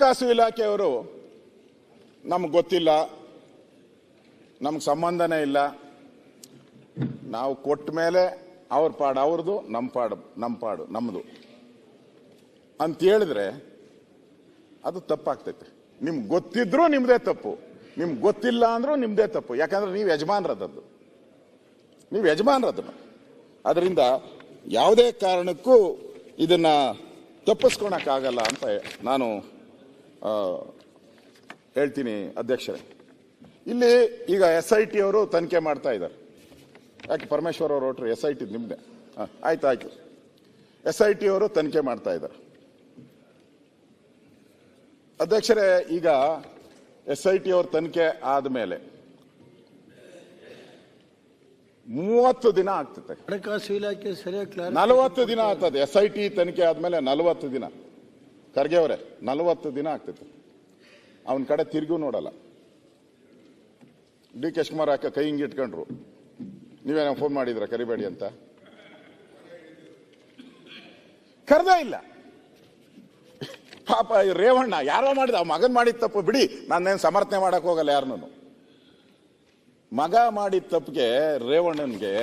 ಹಣಕಾಸು ಇಲಾಖೆಯವರು ನಮ್ಗೆ ಗೊತ್ತಿಲ್ಲ, ನಮ್ಗೆ ಸಂಬಂಧನೇ ಇಲ್ಲ. ನಾವು ಕೊಟ್ಟ ಮೇಲೆ ಅವ್ರ ಪಾಡು ಅವ್ರದ್ದು ನಮ್ಮ ಪಾಡು ನಮ್ಮ ಪಾಡು ನಮ್ಮದು ಅಂತ ಹೇಳಿದ್ರೆ ಅದು ತಪ್ಪಾಗ್ತೈತೆ. ನಿಮ್ಗೆ ಗೊತ್ತಿದ್ರೂ ನಿಮ್ಮದೇ ತಪ್ಪು, ನಿಮ್ಗೆ ಗೊತ್ತಿಲ್ಲ ಅಂದ್ರೂ ನಿಮ್ಮದೇ ತಪ್ಪು. ಯಾಕಂದ್ರೆ ನೀವು ಯಜಮಾನ್ರದ್ದು ನೀವು ಯಜಮಾನ್ರದ್ದು ಅದರಿಂದ ಯಾವುದೇ ಕಾರಣಕ್ಕೂ ಇದನ್ನ ತಪ್ಪಿಸ್ಕೊಳಕ್ಕಾಗಲ್ಲ ಅಂತ ನಾನು ಹೇಳ್ತೀನಿ ಅಧ್ಯಕ್ಷರೇ. ಇಲ್ಲಿ ಈಗ ಎಸ್ ಐ ಟಿ ಅವರು ತನಿಖೆ ಮಾಡ್ತಾ ಇದ್ದಾರೆ. ಯಾಕೆ ಪರಮೇಶ್ವರ್ ಅವರು ಹೊರಟ್ರು? ಎಸ್ ಐ ಟಿ ನಿಮ್ದೆ. ಆ, ಆಯ್ತು ಆಯ್ತು. ಎಸ್ ಐ ಟಿ ಅವರು ತನಿಖೆ ಮಾಡ್ತಾ ಇದ್ದಾರೆ. ಅಧ್ಯಕ್ಷರೇ ಈಗ ಎಸ್ ಐ ಟಿ ಅವ್ರ ತನಿಖೆ ಆದಮೇಲೆ ಮೂವತ್ತು ದಿನ ಆಗ್ತದೆ. ಹಣಕಾಸು ಇಲಾಖೆ ಸರಿಯಾಗಿ ನಲವತ್ತು ದಿನ ಆಗ್ತದೆ. ಎಸ್ ಐ ಟಿ ತನಿಖೆ ಆದಮೇಲೆ ನಲವತ್ತು ದಿನ. ಖರ್ಗೆ ಅವರೇ ನಲವತ್ತು ದಿನ ಆಗ್ತೈತೆ ಅವನ ಕಡೆ ತಿರುಗೂ ನೋಡಲ್ಲ. ಡಿ ಕೆ ಶಿವಕುಮಾರ್ ಅಕ್ಕ ಕೈ ಹಿಂಗೆ ಇಟ್ಕೊಂಡ್ರು? ನೀವೇನೋ ಫೋನ್ ಮಾಡಿದ್ರ, ಕರಿಬೇಡಿ ಅಂತ? ಕರ್ದೇ ಇಲ್ಲ. ಪಾಪ ರೇವಣ್ಣ ಯಾರೋ ಮಾಡಿದ ಮಗನ್ ಮಾಡಿದ ತಪ್ಪು ಬಿಡಿ, ನಾನೇನು ಸಮರ್ಥನೆ ಮಾಡಕ್ ಹೋಗಲ್ಲ ಯಾರನ್ನೂ. ಮಗ ಮಾಡಿದ ತಪ್ಪಿಗೆ ರೇವಣ್ಣನ್ಗೆ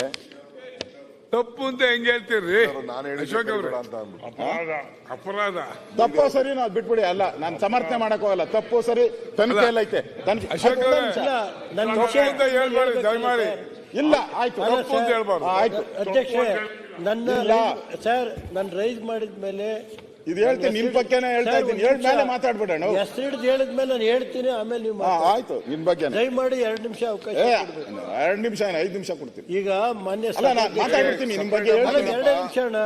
ತಪ್ಪು ಅಂತ ಹೆಂಗ್ ಹೇಳ್ತೀರಿ? ನಾನು ಅಶೋಕ್ ಅವ್ರೆ. ಹೇಳಿದ್ರೆ ಅಂತ ಅಂದ್ಬಿಟ್ಟು. ಅಪರಾಧ. ಅಪರಾಧ. ತಪ್ಪು ಸರಿ ನಾವು ಬಿಟ್ಬಿಡಿ. ಅಲ್ಲ ನಾನು ಸಮರ್ಥನೆ ಮಾಡಕ್ ಹೋಗಲ್ಲ. ತಪ್ಪು ಸರಿ ತನಿಖೆ ಎಲ್ಲ ಐತೆ ತನಿಖೆ ಅಶೋಕ್ ಅವರೇ. ಇಲ್ಲ, ನನ್ನ ತಪ್ಪು ವಿಷಯ ಅಂತ ಹೇಳ್ಬೇಡಿ ದಯಮಾಡಿ. ಇಲ್ಲ ಆಯ್ತು. ತಪ್ಪು ಅಂತ. ಹೇಳ್ಬಾರ್ದು. ಆಯ್ತು. ಅಧ್ಯಕ್ಷ ನನ್ನ ಇಲ್ಲ. ರೈಸ್- ಸರ್ ನಾನು ರೈಸ್ ಮಾಡಿದ ಮೇಲೆ ಇದು ಹೇಳ್ತೀನಿ ನಿಮ್ ಬಗ್ಗೆನೇ ಹೇಳ್ತಾ ಇದ್ದೀನಿ. ಹೇಳ್ಮೇಲೆ ಮಾತಾಡ್ಬಿಡೋಣ ಹೆಸರು ಹಿಡಿದು ಹೇಳಿದ್ಮೇಲೆ ನಾನು ಹೇಳ್ತೀನಿ ಆಮೇಲೆ ನೀವು ಹಾ ಮಾತಾಡಿ. ಆಯ್ತು ನಿನ್ ಬಗ್ಗೆನೇ. ದಯಮಾಡಿ ಎರಡು ನಿಮಿಷ ಅವಕಾಶ ಏ ಕೊಡ್ಬೇಕು. ಎರಡು ನಿಮಿಷ ಐದು ನಿಮಿಷ ಕೊಡ್ತೀನಿ. ಈಗ ಮೊನ್ನೆ ಅಲ್ಲ ನಾನು ಮಾತಾಡ್ಬಿಡ್ತೀನಿ ನಿಮ್ ಬಗ್ಗೆ ಅಲ್ಲ, ಹೇಳ್ತೀನಿ. ಎರಡೇ ನಿಮಿಷ ಅಣ್ಣ.